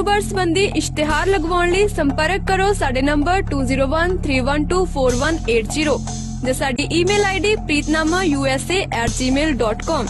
ਕਾਰੋਬਾਰ ਸੰਬੰਧੀ ਇਸ਼ਤਿਹਾਰ ਲਗਵਾਉਣ ਲਈ ਸੰਪਰਕ ਕਰੋ ਸਾਡੇ ਨੰਬਰ 2013124180 ਜਾਂ ਸਾਡੀ ਈਮੇਲ ਆਈਡੀ preetnamausa@gmail.com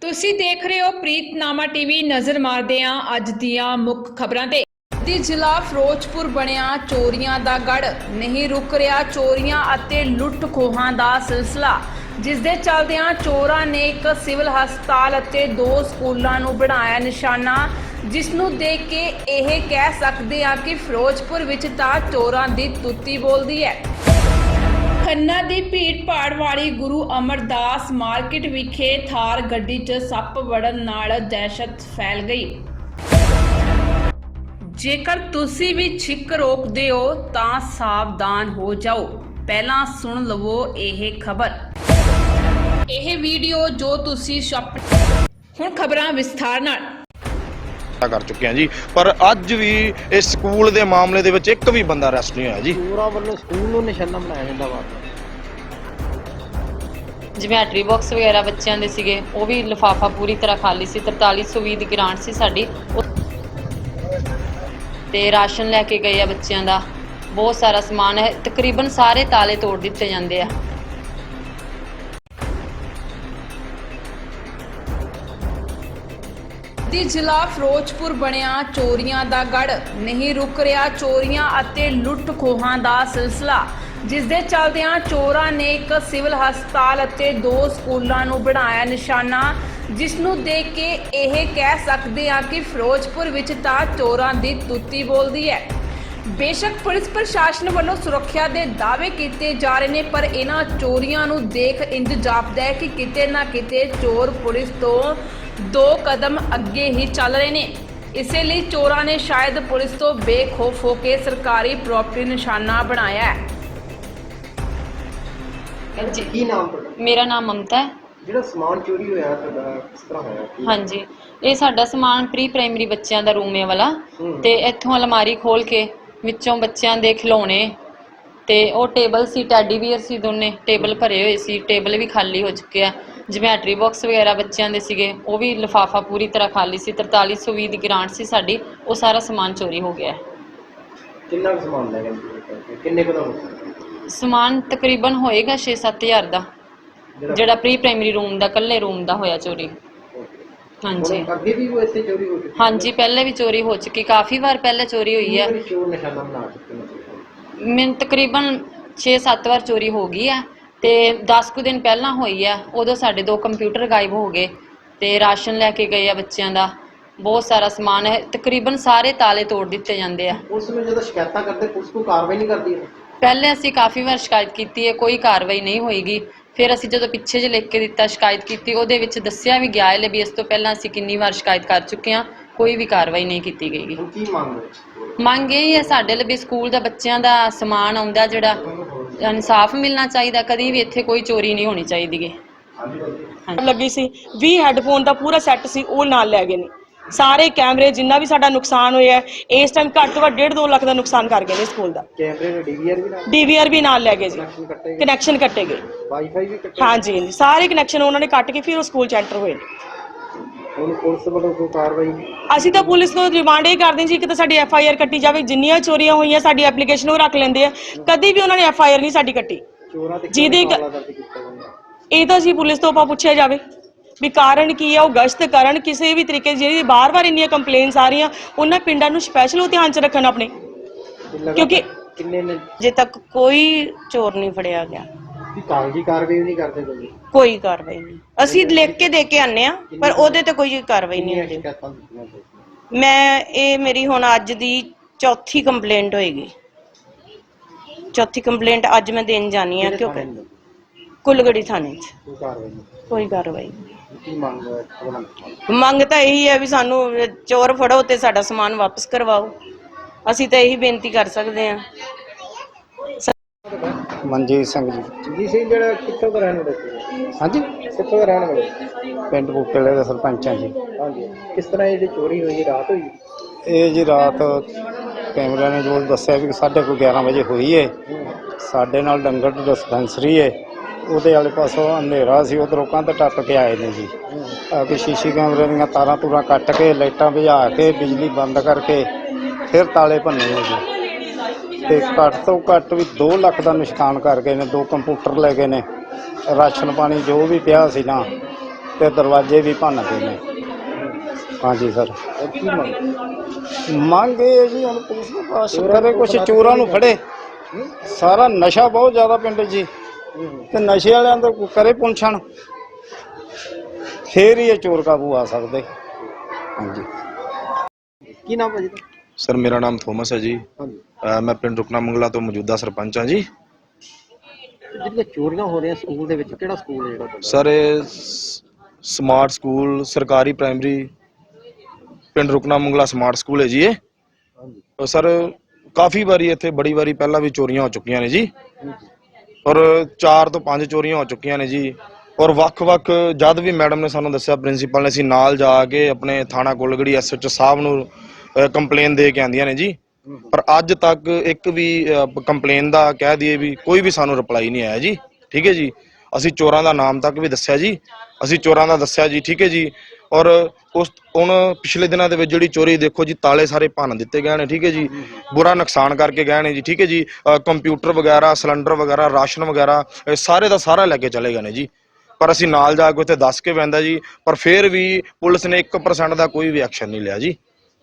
ਤੁਸੀਂ ਦੇਖ ਰਹੇ ਹੋ ਪ੍ਰੀਤਨਾਮਾ ਟੀਵੀ, ਨਜ਼ਰ ਮਾਰਦੇ ਆ ਅੱਜ ਦੀਆਂ ਮੁੱਖ ਖਬਰਾਂ ਤੇ। ਦੀ ਜ਼ਿਲ੍ਹਾ ਫਿਰੋਜ਼ਪੁਰ ਬਣਿਆ ਚੋਰੀਆਂ ਦਾ ਗੜ, ਨਹੀਂ ਰੁਕ ਰਿਹਾ ਚੋਰੀਆਂ ਅਤੇ ਲੁੱਟ ਖੋਹਾਂ ਦਾ ਸਿਲਸਿਲਾ। ਜਿਸ ਦੇ ਚੱਲਦਿਆਂ ਚੋਰਾਂ ਨੇ ਇੱਕ ਸਿਵਲ ਹਸਪਤਾਲ ਅਤੇ ਦੋ ਸਕੂਲਾਂ ਨੂੰ ਬਣਾਇਆ ਨਿਸ਼ਾਨਾ, ਜਿਸ ਨੂੰ ਦੇਖ ਕੇ ਇਹ ਕਹਿ ਸਕਦੇ ਹਾਂ ਕਿ ਫਿਰੋਜ਼ਪੁਰ ਵਿੱਚ ਤਾਂ ਚੋਰਾਂ ਦੀ ਤੁੱਤੀ ਬੋਲਦੀ ਹੈ। ਖੰਨਾ ਦੀ ਭੀੜ ਭਾੜ ਵਾਲੀ ਗੁਰੂ ਅਮਰਦਾਸ ਮਾਰਕੀਟ ਵਿਖੇ ਥਾਰ ਗੱਡੀ 'ਚ ਸੱਪ ਵੜਨ ਨਾਲ ਦਹਿਸ਼ਤ ਫੈਲ ਗਈ। ਜੇਕਰ ਤੁਸੀਂ ਵੀ ਛਿੱਕ ਰੋਕਦੇ ਹੋ ਤਾਂ ਸਾਵਧਾਨ ਹੋ ਜਾਓ। ਪਹਿਲਾਂ ਸੁਣ ਲਵੋ ਇਹ ਖਬਰ। ਇਹ ਵੀਡੀਓ ਜੋ ਤੁਸੀਂ ਸ਼ਾਪ ਹੁਣ ਖਬਰਾਂ ਵਿਸਥਾਰ ਨਾਲ। ਪਤਾ ਕਰ ਚੁੱਕੇ ਹਾਂ ਜੀ। ਪਰ ਅੱਜ ਵੀ ਇਸ ਸਕੂਲ ਦੇ ਮਾਮਲੇ ਦੇ ਵਿੱਚ ਇੱਕ ਵੀ ਬੰਦਾ ਅਰੈਸਟ ਨਹੀਂ ਹੋਇਆ ਜੀ। ਪੂਰਾ ਵੱਲੋਂ ਸਕੂਲ ਨੂੰ ਨਿਸ਼ਾਨਾ ਬਣਾਇਆ ਜਾਂਦਾ ਵਾ ਜਿਮੈਟਰੀ ਬਾਕਸ ਵਗੈਰਾ ਬੱਚਿਆਂ ਦੇ ਸੀਗੇ ਉਹ ਵੀ ਲਿਫਾਫਾ ਪੂਰੀ ਤਰ੍ਹਾਂ ਖਾਲੀ ਸੀ 4320 ਦੀ ਗ੍ਰਾਂਟ ਸੀ ਸਾਡੀ। ਤੇ ਰਾਸ਼ਨ ਲੈ ਕੇ ਗਏ ਆ ਬੱਚਿਆਂ ਦਾ। ਬਹੁਤ ਸਾਰਾ ਸਮਾਨ ਹੈ ਤਕਰੀਬਨ ਸਾਰੇ ਤਾਲੇ ਤੋੜ ਦਿੱਤੇ ਜਾਂਦੇ ਆ। ਦੀ ਜ਼ਿਲ੍ਹਾ ਫਿਰੋਜ਼ਪੁਰ ਬਣਿਆ ਚੋਰੀਆਂ ਦਾ ਗੜ। ਨਹੀਂ ਰੁਕ ਰਿਹਾ ਚੋਰੀਆਂ ਅਤੇ ਲੁੱਟ ਖੋਹਾਂ ਦਾ ਸਿਲਸਿਲਾ ਜਿਸ ਦੇ ਚੱਲਦਿਆਂ ਚੋਰਾਂ ਨੇ ਇੱਕ ਸਿਵਲ ਹਸਪਤਾਲ ਅਤੇ ਦੋ ਸਕੂਲਾਂ ਨੂੰ ਬਣਾਇਆ ਨਿਸ਼ਾਨਾ ਜਿਸ ਨੂੰ ਦੇਖ ਕੇ ਇਹ ਕਹਿ ਸਕਦੇ ਹਾਂ ਕਿ ਫਿਰੋਜ਼ਪੁਰ ਵਿੱਚ ਤਾਂ ਚੋਰਾਂ ਦੀ ਤੁੱਤੀ ਬੋਲਦੀ ਹੈ। ਬੇਸ਼ੱਕ ਪੁਲਿਸ ਪ੍ਰਸ਼ਾਸਨ ਵੱਲੋਂ ਸੁਰੱਖਿਆ ਦੇ ਦਾਅਵੇ ਕੀਤੇ ਜਾ ਰਹੇ ਨੇ, ਪਰ ਇਹਨਾਂ ਚੋਰੀਆਂ ਨੂੰ ਦੇਖ ਇੰਜ ਜਾਪਦਾ ਹੈ ਕਿ ਕਿਤੇ ਨਾ ਕਿਤੇ ਚੋਰ ਪੁਲਿਸ ਤੋਂ ਦੋ ਕਦਮ ਅੱਗੇ ਹੀ ਚੱਲ ਰਹੇ ਨੇ। ਇਸੇ ਲਈ ਚੋਰਾਂ ਨੇ ਸ਼ਾਇਦ ਪੁਲਿਸ ਤੋਂ ਬੇਖੌਫ ਹੋ ਕੇ ਸਰਕਾਰੀ ਪ੍ਰਾਪਰਟੀ ਨਿਸ਼ਾਨਾ ਬਣਾਇਆ ਹੈ। ਹਾਂਜੀ। ਕੀ ਨਾਮ ਤੁਹਾਡਾ? ਮੇਰਾ ਨਾਮ ਮਮਤਾ ਹੈ। ਜਿਹੜਾ ਸਮਾਨ ਚੋਰੀ ਹੋਇਆ ਤੁਹਾਡਾ ਕਿਸ ਤਰ੍ਹਾਂ ਹੋਇਆ? ਕੀ- ਹਾਂਜੀ। ਇਹ ਸਾਡਾ ਸਮਾਨ ਪ੍ਰੀ ਪ੍ਰਾਇਮਰੀ ਬੱਚਿਆਂ ਦਾ ਰੂਮ ਹੈ ਵਾਲਾ। ਹੂੰ। ਤੇ ਇੱਥੋਂ ਅਲਮਾਰੀ ਖੋਲ ਕੇ ਵਿੱਚੋਂ ਬੱਚਿਆਂ ਦੇ ਖਿਡੌਣੇ ਤੇ ਉਹ ਟੇਬਲ ਸੀ ਟੈਡੀ ਬੀਅਰ ਸੀ ਦੋਨੇ। ਟੇਬਲ ਭਰੇ ਹੋਏ ਸੀ ਟੇਬਲ ਵੀ ਖਾਲੀ ਹੋ ਚੁੱਕੇ ਆ ਜਿਮੈਟਰੀ ਬਾਕਸ ਵਗੈਰਾ ਬੱਚਿਆਂ ਦੇ ਸੀਗੇ ਉਹ ਵੀ ਲਿਫਾਫਾ ਪੂਰੀ ਤਰ੍ਹਾਂ ਖਾਲੀ ਸੀ 4320 ਦੀ ਗ੍ਰਾਂਟ ਸੀ ਸਾਡੀ ਉਹ ਸਾਰਾ ਸਮਾਨ ਚੋਰੀ ਹੋ ਗਿਆ। ਹੈ। ਕਿੰਨਾ ਕੁ ਸਮਾਨ ਲੈ ਗਏ? ਕਿੰਨੇ ਕੁ ਦਾ ਸਮਾਨ ਤਕਰੀਬਨ ਹੋਏਗਾ 6-7000 ਦਾ ਜਿਹੜਾ ਪ੍ਰੀ ਪ੍ਰਾਇਮਰੀ ਰੂਮ ਦਾ ਇਕੱਲੇ ਰੂਮ ਦਾ ਹੋਇਆ ਚੋਰੀ। ਹਾਂਜੀ। ਹੁਣ ਅੱਗੇ ਵੀ ਉਹ ਇੱਥੇ ਚੋਰੀ ਹੋ ਚੁੱਕੀ ਹਾਂਜੀ ਪਹਿਲੇ ਵੀ ਚੋਰੀ ਹੋ ਚੁੱਕੀ ਕਾਫੀ ਵਾਰ ਪਹਿਲੇ ਚੋਰੀ ਹੋਈ ਹੈ। ਚੋਰ ਨਿਸ਼ਾਨਾ ਬਣਾ ਚੁੱਕੇ ਨੇ? ਮੈਨੂੰ ਤਕਰੀਬਨ 6-7 ਵਾਰ ਚੋਰੀ ਹੋ ਗਈ ਹੈ। ਤੇ 10 ਕੁ ਦਿਨ ਪਹਿਲਾਂ ਹੋਈ ਹੈ ਉਦੋਂ ਸਾਡੇ ਦੋ ਕੰਪਿਊਟਰ ਗਾਇਬ ਹੋ ਗਏ ਤੇ ਰਾਸ਼ਨ ਲੈ ਕੇ ਗਏ ਆ ਬੱਚਿਆਂ ਦਾ। ਬਹੁਤ ਸਾਰਾ ਸਮਾਨ ਹੈ ਤਕਰੀਬਨ ਸਾਰੇ ਤਾਲੇ ਤੋੜ ਦਿੱਤੇ ਜਾਂਦੇ ਆ। ਉਸ ਨੂੰ ਜਦੋਂ ਸ਼ਿਕਾਇਤਾਂ ਕਰਦੇ ਪੁਲਿਸ ਕੋਈ ਕਾਰਵਾਈ ਨਹੀਂ ਕਰਦੀ? ਹੈ ਪਹਿਲੇ ਅਸੀਂ ਕਾਫੀ ਵਾਰ ਸ਼ਿਕਾਇਤ ਕੀਤੀ ਹੈ ਕੋਈ ਕਾਰਵਾਈ ਨਹੀਂ ਹੋਈਗੀ। ਫਿਰ ਅਸੀਂ ਜਦੋਂ ਪਿੱਛੇ ਜੇ ਲਿਖ ਕੇ ਦਿੱਤਾ ਸ਼ਿਕਾਇਤ ਕੀਤੀ ਉਹਦੇ ਵਿੱਚ ਦੱਸਿਆ ਵੀ ਗਿਆ ਹੈ ਵੀ ਇਸ ਤੋਂ ਪਹਿਲਾਂ ਅਸੀਂ ਕਿੰਨੀ ਵਾਰ ਸ਼ਿਕਾਇਤ ਕਰ ਚੁੱਕੇ ਹਾਂ ਕੋਈ ਵੀ ਕਾਰਵਾਈ ਨਹੀਂ ਕੀਤੀ ਗਈ। ਹੁਣ ਕੀ ਮੰਗ ਹੈ ਮੰਗ ਇਹ ਹੀ ਹੈ ਸਾਡੇ ਲਈ ਵੀ ਸਕੂਲ ਦਾ ਬੱਚਿਆਂ ਦਾ ਸਮਾਨ ਆਉਂਦਾ ਜਿਹੜਾ ਇਨਸਾਫ ਮਿਲਣਾ ਚਾਹੀਦਾ ਕਦੀ ਵੀ ਇੱਥੇ ਕੋਈ ਚੋਰੀ ਨਹੀਂ ਹੋਣੀ ਚਾਹੀਦੀ ਗੀ। ਲੱਗੀ ਸੀ 20 ਹੈੱਡਫੋਨ ਦਾ ਪੂਰਾ ਸੈੱਟ ਸੀ ਉਹ ਨਾਲ ਲੈ ਗਏ ਨੇ। ਸਾਰੇ ਕੈਮਰੇ ਜਿੰਨਾ ਵੀ ਸਾਡਾ ਨੁਕਸਾਨ ਹੋਇਆ ਹੈ, ਇਸ ਟਾਈਮ ਘੱਟ ਤੋਂ ਘੱਟ 1.5 2 ਲੱਖ ਦਾ ਨੁਕਸਾਨ ਕਰ ਗਏ ਨੇ ਸਕੂਲ ਦਾ। ਕੈਮਰੇ ਦੇ ਡੀਵੀਆਰ ਵੀ ਨਾਲ? ਡੀਵੀਆਰ ਵੀ ਨਾਲ ਲੈ ਗਏ ਜੀ ਕਨੈਕਸ਼ਨ ਕੱਟੇ ਗਏ? ਕਨੈਕਸ਼ਨ ਕੱਟੇ ਗਏ। ਵਾਈਫਾਈ ਵੀ ਕੱਟੇ ਹਾਂਜੀ ਹਾਂਜੀ, ਸਾਰੇ ਕਨੈਕਸ਼ਨ ਉਹਨਾਂ ਨੇ ਕੱਟ ਕੇ ਫਿਰ ਉਹ ਸਕੂਲ ਚ ਐਂਟਰ ਹੋਏ ਨੇ। ਹੁਣ ਪੁਲਿਸ ਵੱਲੋਂ ਕੋਈ ਕਾਰਵਾਈ? ਅਸੀਂ ਤਾਂ ਪੁਲਿਸ ਨੂੰ ਰਿਮਾਂਡ ਇਹ ਕਰਦੇ ਹਾਂ ਜੀ ਕਿ ਤਾਂ ਸਾਡੀ ਐਫ ਆਈ ਆਰ ਕੱਟੀ ਜਾਵੇ ਜਿੰਨੀਆਂ ਚੋਰੀਆਂ ਹੋਈਆਂ ਸਾਡੀ ਐਪਲੀਕੇਸ਼ਨ ਉਹ ਰੱਖ ਲੈਂਦੇ ਆ। ਕਦੀ ਵੀ ਉਹਨਾਂ ਨੇ ਐਫ ਆਈ ਆਰ ਨਹੀਂ ਸਾਡੀ ਕੱਟੀ। ਚੋਰਾਂ ਤੇ ਜਿਹਦੀ ਕਿਹੜਾ ਗ- ਮਾਮਲਾ ਦਰਜ ਕੀਤਾ ਜਾਂਦਾ? ਇਹ ਤਾਂ ਜੀ ਪੁਲਿਸ ਤੋਂ ਆਪਾਂ ਪੁੱਛਿਆ ਜਾਵੇ ਵੀ ਕਾਰਨ ਕੀ ਹੈ ਉਹ ਗਸ਼ਤ ਕਰਨ ਕਿਸੇ ਵੀ ਤਰੀਕੇ ਜਿਹੜੀ ਬਾਰ-ਬਾਰ ਇੰਨੀਆਂ ਕੰਪਲੇਨਸ ਆ ਰਹੀਆਂ ਉਹਨਾਂ ਪਿੰਡਾਂ ਨੂੰ ਸਪੈਸ਼ਲ ਉਹ ਧਿਆਨ ਚ ਰੱਖਣ ਆਪਣੇ। ਤੇ ਲਗਾਤਾਰ ਕਿਉਂਕਿ- ਕਿੰਨੇ ਨੇ? ਜੇ ਤੱਕ ਕੋਈ ਚੋਰ ਨਹੀਂ ਫੜਿਆ ਗਿਆ। ਵੀ ਕਾਗਜ਼ੀ ਕਾਰਵਾਈ ਵੀ ਨਹੀਂ ਕਰਦੇ ਕੋਈ? ਕੋਈ ਕਾਰਵਾਈ ਨਹੀਂ। ਅਸੀਂ ਲਿਖ ਕੇ ਦੇ ਕੇ ਆਨੇ ਆ ਪਰ ਉਹਦੇ ਤੇ ਕੋਈ ਕਾਰਵਾਈ ਨਹੀਂ ਹੁੰਦੀ। ਸ਼ਿਕਾਇਤਾਂ ਦਿੱਤੀਆਂ? ਮੈਂ ਇਹ ਮੇਰੀ ਹੁਣ ਅੱਜ ਦੀ ਚੌਥੀ ਕੰਪਲੇਂਟ ਹੋਏਗੀ। ਚੌਥੀ ਕੰਪਲੇਂਟ ਅੱਜ ਮੈਂ ਦੇਣ ਜਾਣੀ ਆ ਕਿਉਂਕਿ ਥਾਣੇ ਨੂੰ? ਕੁਲਗੜੀ ਥਾਣੇ 'ਚ। ਕੋਈ ਕਾਰਵਾਈ ਨਹੀਂ। ਕੋਈ ਕਾਰਵਾਈ ਨਹੀਂ। ਕੀ ਮੰਗ ਹੈ? ਭਗਵੰਤ ਮਾਨ? ਮੰਗ ਤਾਂ ਇਹੀ ਹੈ ਵੀ ਸਾਨੂੰ ਚੋਰ ਫੜੋ ਤੇ ਸਾਡਾ ਸਮਾਨ ਵਾਪਸ ਕਰਵਾਓ। ਅਸੀਂ ਤਾਂ ਇਹੀ ਬੇਨਤੀ ਕਰ ਸਕਦੇ ਹਾਂ। ਮਨਜੀਤ ਸਿੰਘ ਜੀ। ਜੀ ਸਿੰਘ ਜਿਹੜਾ ਕਿੱਥੋਂ ਦਾ ਰਹਿਣ ਵਾਲਾ ਸੀ? ਹਾਂਜੀ। ਕਿੱਥੋਂ ਦਾ ਰਹਿਣ ਵਾਲਾ? ਪਿੰਡ ਬੂਕਲੇ ਦੇ ਸਰਪੰਚ ਹਾਂ ਜੀ। ਹਾਂਜੀ। ਕਿਸ ਤਰ੍ਹਾਂ ਇਹ ਜਿਹੜੀ ਚੋਰੀ ਹੋਈ ਰਾਤ ਹੋਈ? ਇਹ ਜੀ ਰਾਤ ਕੈਮਰਾ ਨੇ ਜੋ ਦੱਸਿਆ ਵੀ ਸਾਢੇ ਕੁ 11 ਵਜੇ ਹੋਈ ਏ। ਸਾਡੇ ਨਾਲ ਡੰਗਰ ਡਿਸਪੈਂਸਰੀ ਏ। ਉਹਦੇ ਵਾਲੇ ਪਾਸੋਂ ਹਨੇਰਾ ਸੀ ਉਧਰੋਂ ਕੰਧ ਟੱਪ ਕੇ ਆਏ ਨੇ ਜੀ। ਆ ਕੇ ਸ਼ੀਸ਼ੀ ਕੈਮਰੇ ਦੀਆਂ ਤਾਰਾਂ ਤੂਰਾਂ ਕੱਟ ਕੇ ਲਾਈਟਾਂ ਬੁਝਾ ਕੇ ਬਿਜਲੀ ਬੰਦ ਕਰਕੇ ਫਿਰ ਤਾਲੇ ਭੰਨੇ ਜੀ। ਤੇ ਘੱਟ ਤੋਂ ਘੱਟ ਵੀ 2 ਲੱਖ ਦਾ ਨੁਕਸਾਨ ਕਰ ਗਏ ਨੇ, ਦੋ ਕੰਪਿਊਟਰ ਲੈ ਗਏ ਨੇ। ਰਾਸ਼ਨ ਪਾਣੀ ਜੋ ਵੀ ਪਿਆ ਸੀ ਨਾ, ਤੇ ਦਰਵਾਜ਼ੇ ਵੀ ਭੰਨ ਗਏ ਨੇ। ਹਾਂਜੀ, ਸਰ। ਮੰਗ ਇਹ ਹੈ ਜੀ, ਹੁਣ ਪੁਲਿਸ ਨੂੰ ਪਾਸ ਕਰੇ, ਕੁਛ ਚੋਰਾਂ ਨੂੰ ਫੜੇ। ਸਾਰਾ ਨਸ਼ਾ ਬਹੁਤ ਜ਼ਿਆਦਾ ਪਿੰਡ 'ਚ ਜੀ। ਤੇ ਨਸ਼ੇ ਵਾਲਿਆਂ ਦਾ ਕਰੇ ਪੁੰਛਣ। ਫੇਰ ਹੀ ਇਹ ਚੋਰ ਕਾਬੂ ਆ ਸਕਦੇ। ਹਾਂਜੀ। ਕੀ ਨਾਮ ਭਾਜੀ? ਸਰ ਮੇਰਾ ਨਾਮ ਥੋਮਸ ਹੈ ਜੀ। ਹਾਂਜੀ। ਮੈਂ ਪਿੰਡ ਰੁਕਨਾ ਮੰਗਲਾ ਤੋਂ ਮੌਜੂਦਾ ਸਰਪੰਚ ਹਾਂ ਜੀ। ਜਿਹੜੀਆਂ ਚੋਰੀਆਂ ਹੋ ਰਹੀਆਂ ਸਕੂਲ ਦੇ ਵਿੱਚ ਕਿਹੜਾ ਸਕੂਲ ਹੈ ਜਿਹੜਾ ਤੁਹਾਡਾ? ਸਰ ਇਹ ਸ- ਸਮਾਰਟ ਸਕੂਲ ਸਰਕਾਰੀ ਪ੍ਰਾਇਮਰੀ ਪਿੰਡ ਰੁਕਨਾ ਮੰਗਲਾ ਸਮਾਰਟ ਸਕੂਲ ਹੈ ਜੀ ਇਹ। ਹਾਂਜੀ। ਸਰ ਕਾਫੀ ਵਾਰੀ ਇੱਥੇ ਬੜੀ ਵਾਰੀ ਪਹਿਲਾਂ ਵੀ ਚੋਰੀਆਂ ਹੋ ਚੁੱਕੀਆਂ ਨੇ ਜੀ। ਔਰ 4 ਤੋਂ 5 ਚੋਰੀਆਂ ਹੋ ਚੁੱਕੀਆਂ ਨੇ ਜੀ। ਔਰ ਵੱਖ-ਵੱਖ ਜਦ ਵੀ ਮੈਡਮ ਨੇ ਸਾਨੂੰ ਦੱਸਿਆ ਪ੍ਰਿੰਸੀਪਲ ਨੇ ਅਸੀਂ ਨਾਲ ਜਾ ਕੇ ਆਪਣੇ ਥਾਣਾ ਕੋਲਗੜੀ ਐਸਐਚਓ ਸਾਹਿਬ ਨੂੰ ਕੰਪਲੇਨ ਦੇ ਕੇ ਆਂਦੀਆਂ ਨੇ ਜੀ। ਪਰ ਅੱਜ ਤੱਕ ਇੱਕ ਵੀ ਕੰਪਲੇਨ ਦਾ ਕਹਿ ਦਈਏ ਵੀ ਕੋਈ ਵੀ ਸਾਨੂੰ ਰਿਪਲਾਈ ਨਹੀਂ ਆਇਆ ਜੀ। ਠੀਕ ਹੈ ਜੀ? ਅਸੀਂ ਚੋਰਾਂ ਦਾ ਨਾਮ ਤੱਕ ਵੀ ਦੱਸਿਆ ਜੀ। ਅਸੀਂ ਚੋਰਾਂ ਦਾ ਦੱਸਿਆ ਜੀ ਠੀਕ ਹੈ ਜੀ? ਔਰ ਉਸ ਹੁਣ ਪਿਛਲੇ ਦਿਨਾਂ ਦੇ ਵਿੱਚ ਜਿਹੜੀ ਚੋਰੀ ਦੇਖੋ ਜੀ ਤਾਲੇ ਸਾਰੇ ਭੰਨ ਦਿੱਤੇ ਗਏ ਨੇ ਠੀਕ ਹੈ ਜੀ? ਬੁਰਾ ਨੁਕਸਾਨ ਕਰਕੇ ਗਏ ਨੇ ਜੀ ਠੀਕ ਹੈ ਜੀ? ਕੰਪਿਊਟਰ ਵਗੈਰਾ ਸਿਲੰਡਰ ਵਗੈਰਾ ਰਾਸ਼ਨ ਵਗੈਰਾ ਸਾਰੇ ਦਾ ਸਾਰਾ ਲੈ ਕੇ ਚਲੇ ਗਏ ਨੇ ਜੀ। ਪਰ ਅਸੀਂ ਨਾਲ ਜਾ ਕੇ ਉੱਥੇ ਦੱਸ ਕੇ ਪੈਂਦਾ ਜੀ। ਪਰ ਫਿਰ ਵੀ ਪੁਲਿਸ ਨੇ 1% ਦਾ ਕੋਈ ਵੀ ਐਕਸ਼ਨ ਨਹੀਂ ਲਿਆ ਜੀ।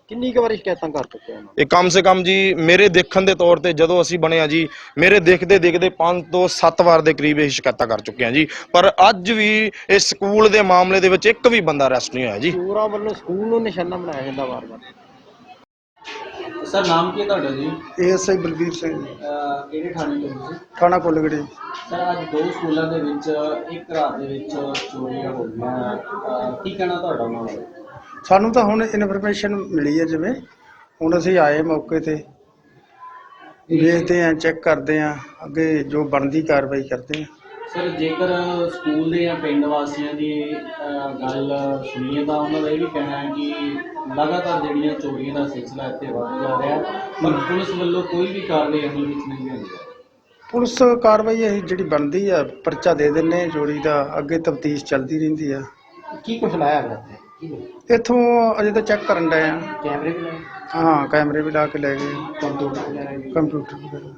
ਕਿੰਨੀ ਕੁ ਵਾਰੀ ਸ਼ਿਕਾਇਤਾਂ ਕਰ ਚੁੱਕੇ ਹੋ ਇਹ ਕਮ ਸੇ ਕਮ ਜੀ ਮੇਰੇ ਦੇਖਣ ਦੇ ਤੌਰ ਤੇ ਜਦੋਂ ਅਸੀਂ ਬਣੇ ਆ ਜੀ ਮੇਰੇ ਦੇਖਦੇ ਦੇਖਦੇ 5 ਤੋਂ 7 ਵਾਰ ਦੇ ਕਰੀਬ ਇਹ ਸ਼ਿਕਾਇਤਾਂ ਕਰ ਚੁੱਕੇ ਆ ਜੀ। ਪਰ ਅੱਜ ਵੀ ਇਸ ਸਕੂਲ ਦੇ ਮਾਮਲੇ ਦੇ ਵਿੱਚ ਇੱਕ ਵੀ ਬੰਦਾ ਅਰੈਸਟ ਨਹੀਂ ਹੋਇਆ ਜੀ। ਚੋਰਾਂ ਵੱਲੋਂ ਸਕੂਲ ਨੂੰ ਨਿਸ਼ਾਨਾ ਬਣਾਇਆ ਜਾਂਦਾ ਵਾਰ-ਵਾਰ। ਸਰ ਨਾਮ ਕੀ ਹੈ ਤੁਹਾਡਾ ਜੀ? ਏਐਸਆਈ ਬਲਬੀਰ ਸਿੰਘ। ਅਹ ਕਿਹੜੇ ਥਾਣੇ ਤੋਂ ਤੁਸੀਂ ਥਾਣਾ ਕੋਲਗੜੀ। ਸਰ ਅੱਜ ਦੋ ਸਕੂਲਾਂ ਦੇ ਵਿੱਚ ਇੱਕ ਰਾਤ ਦੇ ਵਿੱਚ ਚੋਰੀਆਂ ਹੋ ਗਈਆਂ। ਅਹ ਕੀ ਕਹਿਣਾ ਤੁਹਾਡਾ ਉਹਨਾਂ ਬਾਰੇ? ਸਾਨੂੰ ਤਾਂ ਹੁਣ ਇਨਫੋਰਮੇਸ਼ਨ ਮਿਲੀ ਹੈ ਜਿਵੇਂ ਹੁਣ ਅਸੀਂ ਆਏ ਮੌਕੇ ਤੇ। ਵੇਖਦੇ ਆਂ ਚੈੱਕ ਕਰਦੇ ਆਂ ਅੱਗੇ ਜੋ ਬਣਦੀ ਕਾਰਵਾਈ ਕਰਦੇ ਆਂ ਸਰ ਜੇਕਰ ਸਕੂਲ ਦੇ ਜਾਂ ਪਿੰਡ ਵਾਸੀਆਂ ਦੀ ਅਹ ਗੱਲ ਸੁਣੀਏ ਤਾਂ ਉਹਨਾਂ ਦਾ ਇਹ ਵੀ ਕਹਿਣਾ ਹੈ ਕਿ ਲਗਾਤਾਰ ਜਿਹੜੀਆਂ ਚੋਰੀਆਂ ਦਾ ਸਿਲਸਿਲਾ ਇੱਥੇ ਵੱਧ ਜਾ ਰਿਹਾ ਹੈ ਪਰ ਪੁਲਿਸ ਵੱਲੋਂ ਕੋਈ ਵੀ ਕਾਰਵਾਈ ਅਮਲ ਵਿੱਚ ਨਹੀਂ ਹੁੰਦੀ ਪੁਲਿਸ ਕਾਰਵਾਈ ਇਹ ਜਿਹੜੀ ਬਣਦੀ ਆ ਪਰਚਾ ਦੇ ਦਿੰਨੇ ਚੋਰੀ ਦਾ ਅੱਗੇ ਤਫਤੀਸ਼ ਚੱਲਦੀ ਰਹਿੰਦੀ ਆ। ਕੀ ਕੁਛ ਲਾਇਆ ਗਿਆ ਇੱਥੇ ਅਜੇ ਤਾਂ ਚੈੱਕ ਕਰਨ ਡਏ ਆ। ਕੈਮਰੇ ਵੀ ਲਾਏ? ਹਾਂ ਕੈਮਰੇ ਵੀ ਲਾ ਕੇ ਲੈ ਗਏ। ਕੰਪਿਊਟਰ ਵੀ ਲਾਏ ਕੰਪਿਊਟਰ ਵਗੈਰਾ।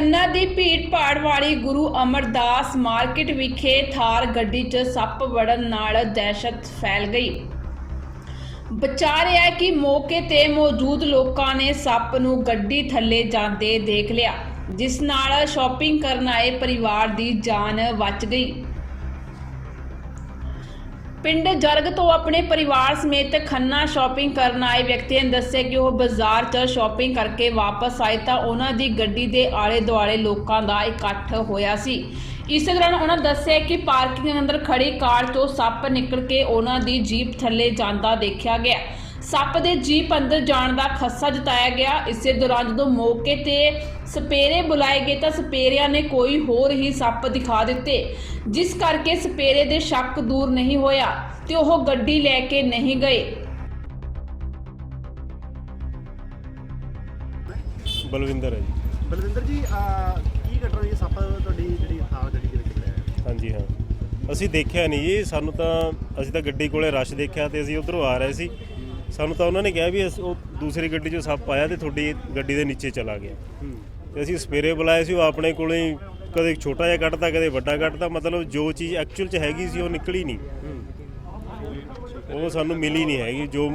ਖੰਨਾ ਦੀ ਭੀੜ ਭਾੜ ਵਾਲੀ ਗੁਰੂ ਅਮਰਦਾਸ ਮਾਰਕੀਟ ਵਿਖੇ ਥਾਰ ਗੱਡੀ 'ਚ ਸੱਪ ਵੜਨ ਨਾਲ ਦਹਿਸ਼ਤ ਫੈਲ ਗਈ। ਵਿਚਾਰ ਇਹ ਹੈ ਕਿ ਮੌਕੇ ਤੇ ਮੌਜੂਦ ਲੋਕਾਂ ਨੇ ਸੱਪ ਨੂੰ ਗੱਡੀ ਥੱਲੇ ਜਾਂਦੇ ਦੇਖ ਲਿਆ, ਜਿਸ ਨਾਲ ਸ਼ਾਪਿੰਗ ਕਰਨ ਆਏ ਪਰਿਵਾਰ ਦੀ ਜਾਨ ਬਚ ਗਈ। ਪਿੰਡ ਜਰਗ ਤੋਂ ਆਪਣੇ ਪਰਿਵਾਰ ਸਮੇਤ ਖੰਨਾ ਸ਼ਾਪਿੰਗ ਕਰਨ ਆਏ ਵਿਅਕਤੀਆਂ ਨੇ ਦੱਸਿਆ ਕਿ ਉਹ ਬਾਜ਼ਾਰ 'ਚ ਸ਼ਾਪਿੰਗ ਕਰਕੇ ਵਾਪਸ ਆਏ ਤਾਂ ਉਹਨਾਂ ਦੀ ਗੱਡੀ ਦੇ ਆਲੇ ਦੁਆਲੇ ਲੋਕਾਂ ਦਾ ਇਕੱਠ ਹੋਇਆ ਸੀ। ਇਸ ਦੌਰਾਨ ਉਹਨਾਂ ਦੱਸਿਆ ਕਿ ਪਾਰਕਿੰਗ ਅੰਦਰ ਖੜੀ ਕਾਰ 'ਚੋਂ ਸੱਪ ਨਿਕਲ ਕੇ ਉਹਨਾਂ ਦੀ ਜੀਪ ਥੱਲੇ ਜਾਂਦਾ ਦੇਖਿਆ ਗਿਆ। ਸੱਪ ਦੇ ਜੀਪ ਅੰਦਰ ਜਾਣ ਦਾ ਖੱਸਾ ਜਤਾਇਆ ਗਿਆ। ਇਸੇ ਦੌਰਾਨ ਜਦੋਂ ਮੌਕੇ ਤੇ ਸਪੇਰੇ ਬੁਲਾਏ ਗਏ ਤਾਂ ਸਪੇਰਿਆਂ ਨੇ ਕੋਈ ਹੋਰ ਹੀ ਸੱਪ ਦਿਖਾ ਦਿੱਤੇ ਜਿਸ ਕਰਕੇ ਸਪੇਰੇ ਦੇ ਸ਼ੱਕ ਦੂਰ ਨਹੀਂ ਹੋਇਆ ਤੇ ਉਹ ਗੱਡੀ ਲੈ ਕੇ ਨਹੀਂ ਗਏ। ਬਲਵਿੰਦਰ ਹੈ ਜੀ। ਬਲਵਿੰਦਰ ਜੀ ਕੀ ਘਟ ਰਹੀ ਹੈ? ਸੱਪ ਤੁਹਾਡੀ ਜਿਹੜੀ ਗੱਡੀ ਦੇ ਵਿੱਚ ਮਿਲਿਆ ਹਾਂਜੀ ਹਾਂ। ਅਸੀਂ ਦੇਖਿਆ ਨਹੀਂ ਜੀ ਸਾਨੂੰ ਤਾਂ ਅਸੀਂ ਤਾਂ ਗੱਡੀ ਕੋਲੇ ਰਸ਼ ਦੇਖਿਆ ਤੇ ਅਸੀਂ ਉਧਰੋਂ ਆ ਰਹੇ ਸੀ। ਸਾਨੂੰ ਤਾਂ ਉਹਨਾਂ ਨੇ ਕਿਹਾ ਵੀ ਅਸੀਂ- ਉਹ ਦੂਸਰੀ ਗੱਡੀ 'ਚੋਂ ਸੱਪ ਆਇਆ ਤੇ ਤੁਹਾਡੀ ਗੱਡੀ ਦੇ ਨੀਚੇ ਚਲਾ ਗਿਆ। ਤੇ ਅਸੀਂ ਸਪੇਰੇ ਬੁਲਾਏ ਸੀ ਉਹ ਆਪਣੇ ਕੋਲੇ ਹੀ ਕਦੇ ਛੋਟਾ ਜਿਹਾ ਕੱਢਦਾ ਕਦੇ ਵੱਡਾ ਕੱਢਦਾ ਮਤਲਬ ਜੋ ਚੀਜ਼ ਐਕਚੁਅਲ 'ਚ ਹੈਗੀ ਸੀ ਉਹ ਨਿਕਲੀ ਨਹੀਂ। ਉਹ ਸਾਨੂੰ ਮਿਲੀ ਨਹੀਂ ਹੈਗੀ ਜੋ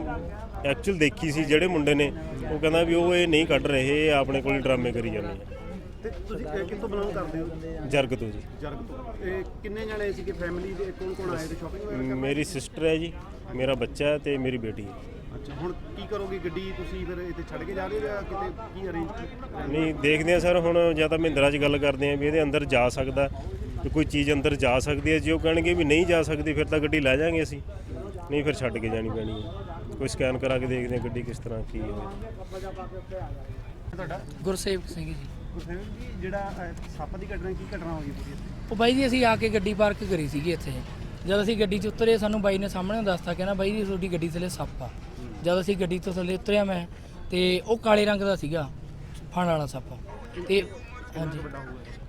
ਐਕਚੁਅਲ ਦੇਖੀ ਸੀ ਜਿਹੜੇ ਮੁੰਡੇ ਨੇ ਉਹ ਕਹਿੰਦਾ ਵੀ ਉਹ ਇਹ ਨਹੀਂ ਕੱਢ ਰਹੇ ਇਹ ਆਪਣੇ ਕੋਲ ਡਰਾਮੇ ਕਰੀ ਜਾਂਦੇ ਆ। ਤੇ ਤੁਸੀਂ ਕਿੱਥੋਂ ਬਿਲੋਂਗ ਕਰਦੇ ਹੋ? ਜਰਗ ਤੋਂ ਜੀ। ਜਰਗ ਤੋਂ। ਇਹ ਕਿੰਨੇ ਜਣੇ ਸੀਗੇ? ਫੈਮਿਲੀ ਦੇ ਕੌਣ ਕੌਣ ਆਏ? ਤੇ ਸ਼ਾਪਿੰਗ ਮੇਰੀ ਸਿਸਟਰ ਹੈ ਜੀ ਮੇਰਾ ਬੱਚਾ ਹੈ ਤੇ ਮੇਰੀ ਬੇਟੀ ਹੈ। ਅੱਛਾ ਹੁਣ ਕੀ ਕਰੋਗੇ? ਗੱਡੀ ਤੁਸੀਂ ਫਿਰ ਇੱਥੇ ਛੱਡ ਕੇ ਜਾ ਰਹੇ ਹੋ ਜਾਂ ਕਿਤੇ ਕੀ ਅਰੇਂਜ ਨਹੀਂ ਦੇਖਦੇ ਆ ਸਰ ਹੁਣ ਜਾਂ ਤਾਂ ਮਹਿੰਦਰਾ 'ਚ ਗੱਲ ਕਰਦੇ ਆ ਵੀ ਇਹਦੇ ਅੰਦਰ ਜਾ ਸਕਦਾ ਤੇ ਕੋਈ ਚੀਜ਼ ਅੰਦਰ ਜਾ ਸਕਦੀ ਹੈ। ਜੇ ਉਹ ਕਹਿਣਗੇ ਵੀ ਨਹੀਂ ਜਾ ਸਕਦੀ ਫਿਰ ਤਾਂ ਗੱਡੀ ਲੈ ਜਾਾਂਗੇ ਅਸੀਂ। ਨਹੀਂ ਫਿਰ ਛੱਡ ਕੇ ਜਾਣੀ ਪੈਣੀ ਹੈ। ਕੋਈ ਸਕੈਨ ਕਰਾ ਕੇ ਦੇਖਦੇ ਹਾਂ ਗੱਡੀ ਕਿਸ ਤਰ੍ਹਾਂ ਕੀ ਹੈ। ਤੁਹਾਡਾ ਗੁਰਸੇਵਕ ਸਿੰਘ ਜੀ। ਗੁਰਸੇਵਕ ਜੀ ਜਿਹੜਾ ਅਹ, ਸੱਪ ਦੀ ਘਟਨਾ ਕੀ ਘਟਨਾ ਹੋਈ ਇੱਥੇ? ਉਹ ਬਾਈ ਜੀ ਅਸੀਂ ਆ ਕੇ ਗੱਡੀ ਪਾਰਕ ਕਰੀ ਸੀਗੀ ਇੱਥੇ। ਜਦ ਅਸੀਂ ਗੱਡੀ 'ਚ ਉਤਰੇ ਸਾਨੂੰ ਬਾਈ ਨੇ ਸਾਹਮਣੇ ਦੱਸਤਾ ਕਹਿੰਦਾ ਬਾਈ ਜੀ ਤੁਹਾਡੀ ਗੱਡੀ ਥੱਲੇ ਸੱਪ ਆ। ਜਦ ਅਸੀਂ ਗੱਡੀ ਤੋਂ ਥੱਲੇ ਉਤਰਿਆ ਮੈਂ ਤੇ ਉਹ ਕਾਲੇ ਰੰਗ ਦਾ ਸੀਗਾ ਫਣ ਵਾਲਾ ਸੱਪ। ਤੇ ਹਾਂਜੀ।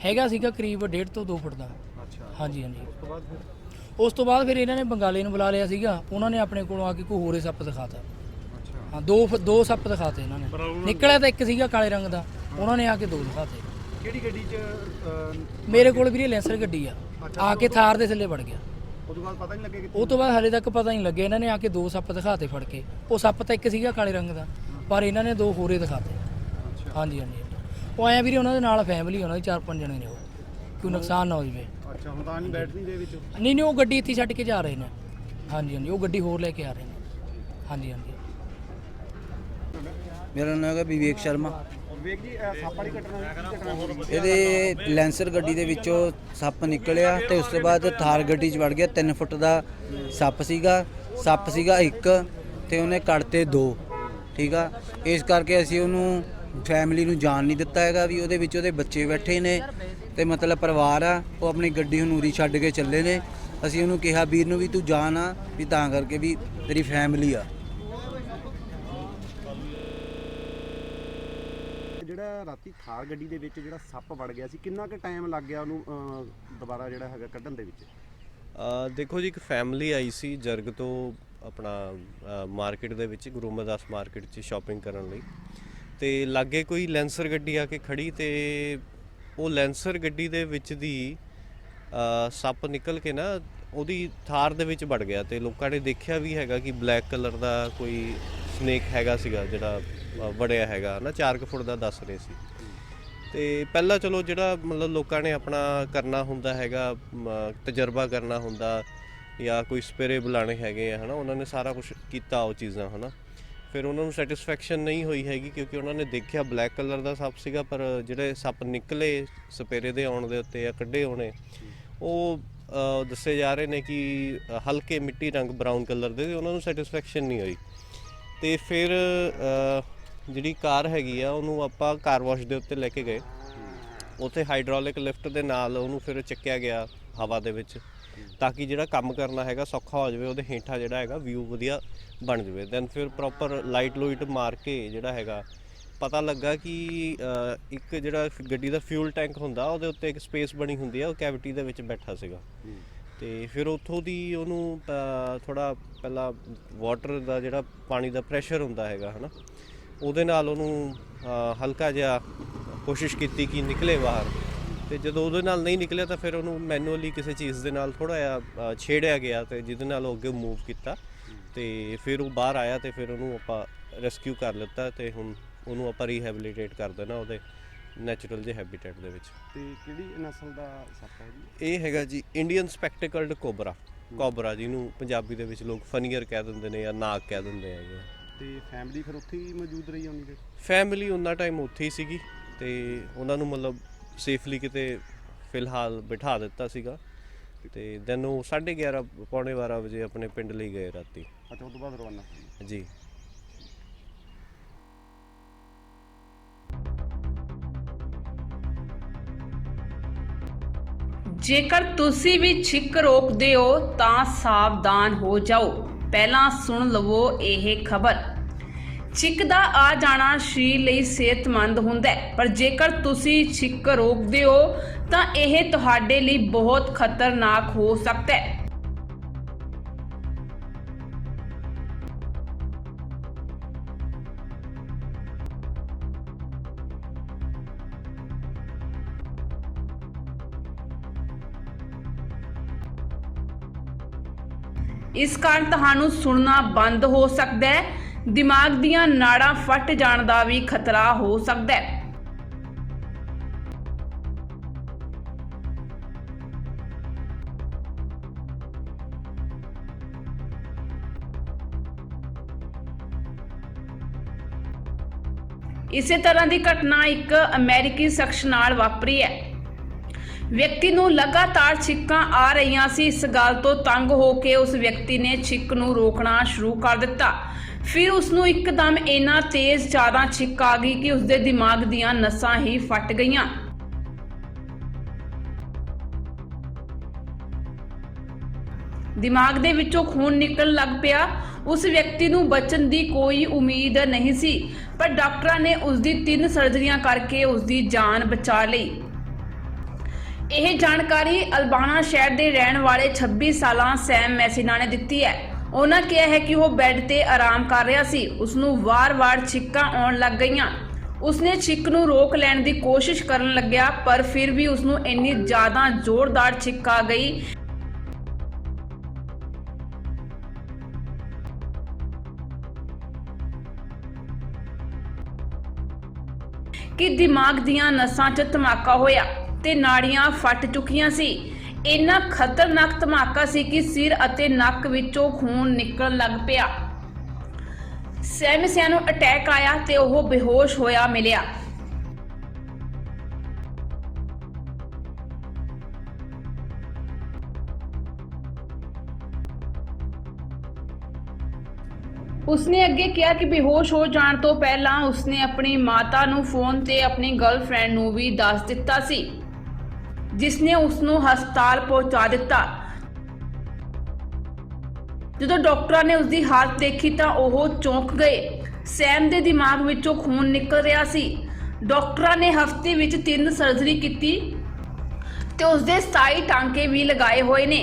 ਹੈਗਾ ਸੀਗਾ ਕਰੀਬ 1.5 ਤੋਂ 2 ਫੁੱਟ ਦਾ। ਅੱਛਾ। ਹਾਂਜੀ ਹਾਂਜੀ। ਉਸ ਤੋਂ ਬਾਅਦ ਫਿਰ? ਉਸ ਤੋਂ ਬਾਅਦ ਫਿਰ ਇਹਨਾਂ ਨੇ ਬੰਗਾਲੇ ਨੂੰ ਬੁਲਾ ਲਿਆ ਸੀਗਾ। ਉਹਨਾਂ ਨੇ ਆਪਣੇ ਕੋਲੋਂ ਆ ਕੇ ਕੋਈ ਹੋਰੇ ਸੱਪ ਦਿਖਾਤਾ। ਅੱਛਾ। ਹਾਂ ਦੋ ਦੋ ਸੱਪ ਦਿਖਾਤੇ ਇਹਨਾਂ ਨੇ। ਨਿਕਲਿਆ ਤਾਂ ਇੱਕ ਸੀਗਾ ਕਾਲੇ ਰੰਗ ਦਾ। ਉਹਨਾਂ ਨੇ ਆ ਕੇ ਦੋ ਦਿਖਾਤੇ। ਕਿਹੜੀ ਗੱਡੀ 'ਚ ਮੇਰੇ ਕੋਲ ਵੀਰੇ ਲੈਂਸਰ ਗੱਡੀ ਆ। ਆ ਕੇ ਥਾਰ ਦੇ ਥੱਲੇ ਵੜ ਗਿਆ। ਉਹ ਤੋਂ ਬਾਅਦ ਪਤਾ ਨਹੀਂ ਲੱਗਿਆ ਕਿ ਉਹ ਤੋਂ ਬਾਅਦ ਹਲੇ ਤੱਕ ਪਤਾ ਨਹੀਂ ਲੱਗਿਆ ਇਹਨਾਂ ਨੇ ਆ ਕੇ ਦੋ ਸੱਪ ਦਿਖਾਤੇ ਫੜ ਕੇ। ਉਹ ਸੱਪ ਤਾਂ ਇੱਕ ਸੀਗਾ ਕਾਲੇ ਰੰਗ ਦਾ ਪਰ ਇਹਨਾਂ ਨੇ ਦੋ ਹੋਰੇ ਦਿਖਾਤੇ। ਹਾਂਜੀ ਹਾਂਜੀ। ਉਹ ਆਇਆ ਵੀਰੇ ਉਹਨਾਂ ਦੇ ਨਾਲ ਫੈਮਿਲੀ ਉਹਨਾਂ ਦੀ ਚਾਰ ਪੰਜ ਜਣੇ ਨੇ ਉਹ। ਕੋਈ ਨੁਕਸਾਨ ਨਾ ਹੋ ਜਾਵੇ ਅੱਛਾ ਹੁਣ ਤਾਂ ਨਹੀਂ ਬੈਟਰੀ ਦੇ ਵਿੱਚ? ਨਹੀਂ ਨਹੀਂ ਉਹ ਗੱਡੀ ਇੱਥੇ ਛੱਡ ਕੇ ਜਾ ਰਹੇ ਨੇ। ਹਾਂਜੀ ਹਾਂਜੀ ਉਹ ਗੱਡੀ ਹੋਰ ਲੈ ਕੇ ਆ ਰਹੇ ਨੇ। ਹਾਂਜੀ ਹਾਂਜੀ। ਮੇਰਾ ਨਾਮ ਹੈਗਾ ਵਿਵੇਕ ਸ਼ਰਮਾ। ਵੇਖ ਜੀ ਸੱਪ ਵਾਲੀ ਘਟਨਾ ਇਹਦੇ ਲੈਂਸਰ ਗੱਡੀ ਦੇ ਵਿੱਚੋਂ ਸੱਪ ਨਿਕਲਿਆ ਤੇ ਉਸ ਤੋਂ ਬਾਅਦ ਥਾਰ ਗੱਡੀ 'ਚ ਵੜ ਗਿਆ। 3 ਫੁੱਟ ਦਾ ਸੱਪ ਸੀਗਾ ਸੱਪ ਸੀਗਾ ਇੱਕ ਤੇ ਉਹਨੇ ਕੱਢਤੇ ਦੋ, ਠੀਕ ਆ? ਇਸ ਕਰਕੇ ਅਸੀਂ ਉਹਨੂੰ ਫੈਮਿਲੀ ਨੂੰ ਜਾਣ ਨਹੀਂ ਦਿੱਤਾ ਹੈਗਾ ਵੀ ਉਹਦੇ ਵਿੱਚ ਉਹਦੇ ਬੱਚੇ ਬੈਠੇ ਨੇ ਤੇ ਮਤਲਬ ਪਰਿਵਾਰ ਆ, ਉਹ ਆਪਣੀ ਗੱਡੀ ਹਨੂਰੀ ਛੱਡ ਕੇ ਚੱਲੇ ਨੇ। ਅਸੀਂ ਉਹਨੂੰ ਕਿਹਾ, ਵੀਰ ਨੂੰ ਵੀ ਤੂੰ ਜਾਣ ਆ, ਵੀ ਤਾਂ ਕਰਕੇ ਵੀ ਤੇਰੀ ਫੈਮਿਲੀ ਆ। ਜਿਹੜਾ ਰਾਤੀ ਥਾਰ ਗੱਡੀ ਦੇ ਵਿੱਚ ਜਿਹੜਾ ਸੱਪ ਵੜ ਗਿਆ ਸੀ ਕਿੰਨਾ ਕੁ ਟਾਈਮ ਲੱਗ ਗਿਆ ਉਹਨੂੰ ਅਹ, ਦੁਬਾਰਾ ਜਿਹੜਾ ਹੈਗਾ ਕੱਢਣ ਦੇ ਵਿੱਚ? ਅ, ਦੇਖੋ ਜੀ ਇੱਕ ਫੈਮਿਲੀ ਆਈ ਸੀ ਜਰਗ ਤੋਂ ਆਪਣਾ ਮਾਰਕੀਟ ਦੇ ਵਿੱਚ ਗੁਰੂ ਅਮਰਦਾਸ ਮਾਰਕੀਟ 'ਚ ਸ਼ਾਪਿੰਗ ਕਰਨ ਲਈ। ਤੇ ਲਾਗੇ ਕੋਈ ਲੈਂਸਰ ਗੱਡੀ ਆ ਕੇ ਖੜੀ ਤੇ ਉਹ ਲੈਂਸਰ ਗੱਡੀ ਦੇ ਵਿੱਚ ਦੀ ਅ, ਸੱਪ ਨਿਕਲ ਕੇ ਨਾ ਉਹਦੀ ਥਾਰ ਦੇ ਵਿੱਚ ਵੜ ਗਿਆ ਤੇ ਲੋਕਾਂ ਨੇ ਦੇਖਿਆ ਵੀ ਹੈਗਾ ਕਿ ਬਲੈਕ ਕਲਰ ਦਾ ਕੋਈ ਸਨੇਕ ਹੈਗਾ ਸੀਗਾ ਜਿਹੜਾ ਵੜਿਆ ਹੈਗਾ ਨਾ 4 ਫੁੱਟ ਦਾ ਦੱਸ ਰਹੇ ਸੀ। ਤੇ ਪਹਿਲਾਂ ਚਲੋ ਜਿਹੜਾ ਮਤਲਬ ਲੋਕਾਂ ਨੇ ਆਪਣਾ ਕਰਨਾ ਹੁੰਦਾ ਹੈਗਾ ਤਜਰਬਾ ਕਰਨਾ ਹੁੰਦਾ ਜਾਂ ਕੋਈ ਸਪੇਰੇ ਬੁਲਾਣੇ ਹੈਗੇ ਆ, ਹਨਾ, ਉਹਨਾਂ ਨੇ ਸਾਰਾ ਕੁਝ ਕੀਤਾ ਉਹ ਚੀਜ਼ਾਂ, ਹਨਾ। ਫਿਰ ਉਹਨਾਂ ਨੂੰ ਸੈਟੀਸਫੈਕਸ਼ਨ ਨਹੀਂ ਹੋਈ ਹੈਗੀ ਕਿਉਂਕਿ ਉਹਨਾਂ ਨੇ ਦੇਖਿਆ ਬਲੈਕ ਕਲਰ ਦਾ ਸੱਪ ਸੀਗਾ, ਪਰ ਜਿਹੜੇ ਸੱਪ ਨਿਕਲੇ ਸਪੇਰੇ ਦੇ ਆਉਣ ਦੇ ਉੱਤੇ ਜਾਂ ਕੱਢੇ ਹੋਣੇ, ਉਹ ਦੱਸੇ ਜਾ ਰਹੇ ਨੇ ਕਿ ਹਲਕੇ ਮਿੱਟੀ ਰੰਗ ਬਰਾਊਨ ਕਲਰ ਦੇ, ਤੇ ਉਹਨਾਂ ਨੂੰ ਸੈਟੀਸਫੈਕਸ਼ਨ ਨਹੀਂ ਹੋਈ। ਤੇ ਫਿਰ ਜਿਹੜੀ ਕਾਰ ਹੈਗੀ ਆ ਉਹਨੂੰ ਆਪਾਂ ਕਾਰ ਵਾਸ਼ ਦੇ ਉੱਤੇ ਲੈ ਕੇ ਗਏ। ਉੱਥੇ ਹਾਈਡ੍ਰੋਲਿਕ ਲਿਫਟ ਦੇ ਨਾਲ ਉਹਨੂੰ ਫਿਰ ਚੱਕਿਆ ਗਿਆ ਹਵਾ ਦੇ ਵਿੱਚ ਤਾਂ ਕਿ ਜਿਹੜਾ ਕੰਮ ਕਰਨਾ ਹੈਗਾ ਸੌਖਾ ਹੋ ਜਾਵੇ ਉਹਦੇ ਹੇਠਾਂ ਜਿਹੜਾ ਹੈਗਾ ਵਿਊ ਵਧੀਆ ਬਣ ਜਾਵੇ। ਦੈਨ ਫਿਰ ਪ੍ਰੋਪਰ ਲਾਈਟ ਲੂਇਟ ਮਾਰ ਕੇ ਜਿਹੜਾ ਹੈਗਾ ਪਤਾ ਲੱਗਾ ਕਿ ਇੱਕ ਜਿਹੜਾ ਗੱਡੀ ਦਾ ਫਿਊਲ ਟੈਂਕ ਹੁੰਦਾ ਉਹਦੇ ਉੱਤੇ ਇੱਕ ਸਪੇਸ ਬਣੀ ਹੁੰਦੀ ਆ ਉਹ ਕੈਵਿਟੀ ਦੇ ਵਿੱਚ ਬੈਠਾ ਸੀਗਾ। ਤੇ ਫਿਰ ਉੱਥੋਂ ਦੀ ਉਹਨੂੰ ਥੋੜਾ ਪਹਿਲਾਂ ਵਾਟਰ ਦਾ ਜਿਹੜਾ ਪਾਣੀ ਦਾ ਪ੍ਰੈਸ਼ਰ ਹੁੰਦਾ ਹੈਗਾ ਹਨਾ? ਉਹਦੇ ਨਾਲ ਉਹਨੂੰ ਹਲਕਾ ਜਿਹਾ ਕੋਸ਼ਿਸ਼ ਕੀਤੀ ਕਿ ਨਿਕਲੇ ਬਾਹਰ। ਤੇ ਜਦੋਂ ਉਹਦੇ ਨਾਲ ਨਹੀਂ ਨਿਕਲਿਆ ਤਾਂ ਫਿਰ ਉਹਨੂੰ ਮੈਨੂਅਲੀ ਕਿਸੇ ਚੀਜ਼ ਦੇ ਨਾਲ ਥੋੜਾ ਜਿਹਾ ਛੇੜਿਆ ਗਿਆ ਤੇ ਜਿਹਦੇ ਨਾਲ ਉਹ ਅੱਗੇ ਮੂਵ ਕੀਤਾ। ਤੇ ਫਿਰ ਉਹ ਬਾਹਰ ਆਇਆ ਤੇ ਫਿਰ ਉਹਨੂੰ ਆਪਾਂ ਰੈਸਕਿਊ ਕਰ ਲਿੱਤਾ ਤੇ ਹੁਣ ਉਹਨੂੰ ਆਪਾਂ ਰੀਹੈਬਿਲਿਟੇਟ ਕਰ ਦੇਣਾ ਉਹਦੇ ਨੈਚੁਰਲ ਜਿਹੇ ਹੈਬਿਟੇਟ ਦੇ ਵਿੱਚ। ਤੇ ਕਿਹੜੀ ਨਸਲ ਦਾ ਸੱਪ ਹੈ ਜੀ? ਇਹ ਹੈਗਾ ਜੀ ਇੰਡੀਅਨ ਸਪੈਕਟੀਕਲਡ ਕੋਬਰਾ ਕੋਬਰਾ ਜਿਹਨੂੰ ਪੰਜਾਬੀ ਦੇ ਵਿੱਚ ਲੋਕ ਫਨੀਅਰ ਕਹਿ ਦਿੰਦੇ ਨੇ ਜਾਂ ਨਾਗ ਕਹਿ ਦਿੰਦੇ ਹੈਗੇ ਤੇ ਫੈਮਿਲੀ ਫਿਰ ਉੱਥੇ ਹੀ ਮੌਜੂਦ ਰਹੀ ਹੋਣੀ ਫਿਰ? ਫੈਮਿਲੀ ਉਹਨਾਂ ਟਾਈਮ ਉੱਥੇ ਹੀ ਸੀਗੀ ਤੇ ਉਹਨਾਂ ਨੂੰ ਮਤਲਬ ਸੇਫਲੀ ਕਿਤੇ ਫਿਲਹਾਲ ਬਿਠਾ ਦਿੱਤਾ ਸੀਗਾ। ਤੇ ਦੈਨ ਉਹ 11:30 ਪੌਣੇ 12 ਵਜੇ ਆਪਣੇ ਪਿੰਡ ਲਈ ਗਏ ਰਾਤੀ। ਅੱਛਾ ਉਸ ਤੋਂ ਬਾਅਦ ਰਵਾਨਾ। ਜੀ। ਜੇਕਰ ਤੁਸੀਂ ਵੀ ਛਿੱਕ ਰੋਕਦੇ ਹੋ ਤਾਂ ਸਾਵਧਾਨ ਹੋ ਜਾਓ। ਪਹਿਲਾਂ ਸੁਣ ਲਵੋ ਇਹ ਖਬਰ। ਛਿੱਕ ਦਾ ਆ ਜਾਣਾ ਸਰੀਰ ਲਈ ਸਿਹਤਮੰਦ ਹੁੰਦਾ ਹੈ। ਪਰ ਜੇਕਰ ਤੁਸੀਂ ਛਿੱਕ ਰੋਕਦੇ ਹੋ, ਤਾਂ ਇਹ ਤੁਹਾਡੇ ਲਈ ਬਹੁਤ ਖਤਰਨਾਕ ਹੋ ਸਕਦਾ ਹੈ। ਇਸ ਕਾਰਨ ਤੁਹਾਨੂੰ ਸੁਣਨਾ ਬੰਦ ਹੋ ਸਕਦਾ ਹੈ। ਦਿਮਾਗ ਦੀਆਂ ਨਾੜਾਂ ਫਟ ਜਾਣ ਦਾ ਵੀ ਖਤਰਾ ਹੋ ਸਕਦਾ ਹੈ। ਇਸੇ ਤਰ੍ਹਾਂ ਦੀ ਘਟਨਾ ਇੱਕ ਅਮਰੀਕੀ ਸ਼ਖਸ ਨਾਲ ਵਾਪਰੀ ਹੈ। ਵਿਅਕਤੀ ਨੂੰ ਲਗਾਤਾਰ ਛਿੱਕਾਂ ਆ ਰਹੀਆਂ ਸੀ। ਇਸ ਗੱਲ ਤੋਂ ਤੰਗ ਹੋ ਕੇ ਉਸ ਵਿਅਕਤੀ ਨੇ ਛਿੱਕ ਨੂੰ ਰੋਕਣਾ ਸ਼ੁਰੂ ਕਰ ਦਿੱਤਾ। ਫਿਰ ਉਸ ਨੂੰ ਇੱਕਦਮ ਇੰਨਾ ਤੇਜ਼ ਜ਼ਿਆਦਾ ਛਿੱਕ ਆ ਗਈ ਕਿ ਉਸ ਦੇ ਦਿਮਾਗ ਦੀਆਂ ਨਸਾਂ ਹੀ ਫਟ ਗਈਆਂ। ਦਿਮਾਗ ਦੇ ਵਿੱਚੋਂ ਖੂਨ ਨਿਕਲਣ ਲੱਗ ਪਿਆ। ਉਸ ਵਿਅਕਤੀ ਨੂੰ ਬਚਣ ਦੀ ਕੋਈ ਉਮੀਦ ਨਹੀਂ ਸੀ, ਪਰ ਡਾਕਟਰਾਂ ਨੇ ਉਸ ਦੀ ਤਿੰਨ ਸਰਜਰੀਆਂ ਕਰਕੇ ਉਸ ਦੀ ਜਾਨ ਬਚਾ ਲਈ। ਇਹ ਜਾਣਕਾਰੀ ਅਲਬਾਨਾ ਸ਼ਹਿਰ ਦੇ ਰਹਿਣ ਵਾਲੇ 26 ਸਾਲਾਂ ਸੈਮ ਮੈਸਿਨਾ ਨੇ ਦਿੱਤੀ ਹੈ। ਉਹਨਾਂ ਕਿਹਾ ਹੈ ਕਿ ਉਹ ਬੈੱਡ ਤੇ ਆਰਾਮ ਕਰ ਰਿਹਾ ਸੀ। ਉਸ ਨੂੰ ਵਾਰ-ਵਾਰ ਛਿੱਕਾਂ ਆਉਣ ਲੱਗ ਗਈਆਂ। ਉਸਨੇ ਛਿੱਕ ਨੂੰ ਰੋਕ ਲੈਣ ਦੀ ਕੋਸ਼ਿਸ਼ ਕਰਨ ਲੱਗਿਆ, ਪਰ ਫਿਰ ਵੀ ਉਸ ਨੂੰ ਇੰਨੀ ਜ਼ਿਆਦਾ ਜ਼ੋਰਦਾਰ ਛਿੱਕ ਆ ਗਈ। ਕਿ ਦਿਮਾਗ ਦੀਆਂ ਨਸਾਂ 'ਚ ਧਮਾਕਾ ਹੋਇਆ। ਤੇ ਨਾੜੀਆਂ ਫਟ ਚੁੱਕੀਆਂ ਸੀ। ਇੰਨਾ ਖਤਰਨਾਕ ਧਮਾਕਾ ਸੀ ਕਿ ਸਿਰ ਅਤੇ ਨੱਕ ਵਿੱਚੋਂ ਖੂਨ ਨਿਕਲਣ ਲੱਗ ਪਿਆ। ਸੈਮਸਿਆ ਨੂੰ ਅਟੈਕ ਆਇਆ ਤੇ ਉਹ ਬੇਹੋਸ਼ ਹੋਇਆ ਮਿਲਿਆ। ਉਸਨੇ ਅੱਗੇ ਕਿਹਾ ਕਿ ਬੇਹੋਸ਼ ਹੋ ਜਾਣ ਤੋਂ ਪਹਿਲਾਂ ਉਸਨੇ ਆਪਣੀ ਮਾਤਾ ਨੂੰ ਫੋਨ ਤੇ ਆਪਣੀ ਗਰਲਫ੍ਰੈਂਡ ਨੂੰ ਵੀ ਦੱਸ ਦਿੱਤਾ ਸੀ। ਜਿਸ ਨੇ ਉਸ ਨੂੰ ਹਸਪਤਾਲ ਪਹੁੰਚਾ ਦਿੱਤਾ। ਜਦੋਂ ਡਾਕਟਰਾਂ ਨੇ ਉਸ ਦੀ ਹਾਲਤ ਦੇਖੀ ਤਾਂ ਉਹ ਚੌਂਕ ਗਏ। ਸੈਮ ਦੇ ਦਿਮਾਗ ਵਿੱਚੋਂ ਖੂਨ ਨਿਕਲ ਰਿਹਾ ਸੀ। ਡਾਕਟਰਾਂ ਨੇ ਹਫ਼ਤੇ ਵਿੱਚ ਤਿੰਨ ਸਰਜਰੀ ਕੀਤੀ ਤੇ ਉਸ ਦੇ 27 ਟਾਂਕੇ ਵੀ ਲਗਾਏ ਹੋਏ ਨੇ।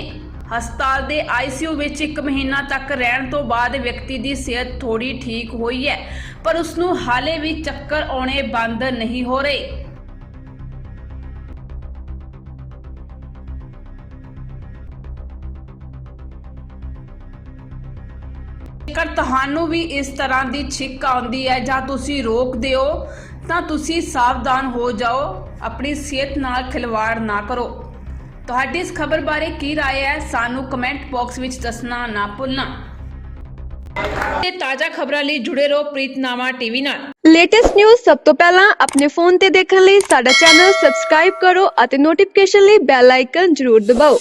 ਹਸਪਤਾਲ ਦੇ ਆਈਸੀਯੂ ਵਿੱਚ 1 ਮਹੀਨਾ ਤੱਕ ਰਹਿਣ ਤੋਂ ਬਾਅਦ ਵਿਅਕਤੀ ਦੀ ਸਿਹਤ ਥੋੜੀ ਠੀਕ ਹੋਈ ਹੈ, ਪਰ ਉਸ ਨੂੰ ਹਾਲੇ ਵੀ ਚੱਕਰ ਆਉਣੇ ਬੰਦ ਨਹੀਂ ਹੋ ਰਹੇ। ਜੇਕਰ ਤੁਹਾਨੂੰ ਵੀ ਇਸ ਤਰ੍ਹਾਂ ਦੀ ਛਿੱਕ ਆਉਂਦੀ ਹੈ ਜਾਂ ਤੁਸੀਂ ਰੋਕਦੇ ਹੋ ਤਾਂ ਤੁਸੀਂ ਸਾਵਧਾਨ ਹੋ ਜਾਓ ਆਪਣੀ ਸਿਹਤ ਨਾਲ ਖਿਲਵਾੜ ਨਾ ਕਰੋ ਤੁਹਾਡੀ ਇਸ ਖਬਰ ਬਾਰੇ ਕੀ رائے ਹੈ ਸਾਨੂੰ ਕਮੈਂਟ ਬਾਕਸ ਵਿੱਚ ਦੱਸਣਾ ਨਾ ਭੁੱਲਣਾ ਤੇ ਤਾਜ਼ਾ ਖਬਰਾਂ ਲਈ ਜੁੜੇ ਰਹੋ ਪ੍ਰੀਤਨਾਮਾ ਟੀਵੀ ਨਾਲ ਲੇਟੈਸਟ ਨਿਊਜ਼ ਸਭ ਤੋਂ ਪਹਿਲਾਂ ਆਪਣੇ ਫੋਨ ਤੇ ਦੇਖਣ ਲਈ ਸਾਡਾ ਚੈਨਲ ਸਬਸਕ੍ਰਾਈਬ ਕਰੋ ਅਤੇ ਨੋਟੀਫਿਕੇਸ਼ਨ ਲਈ ਬੈਲ ਆਈਕਨ ਜ਼ਰੂਰ ਦਬਾਓ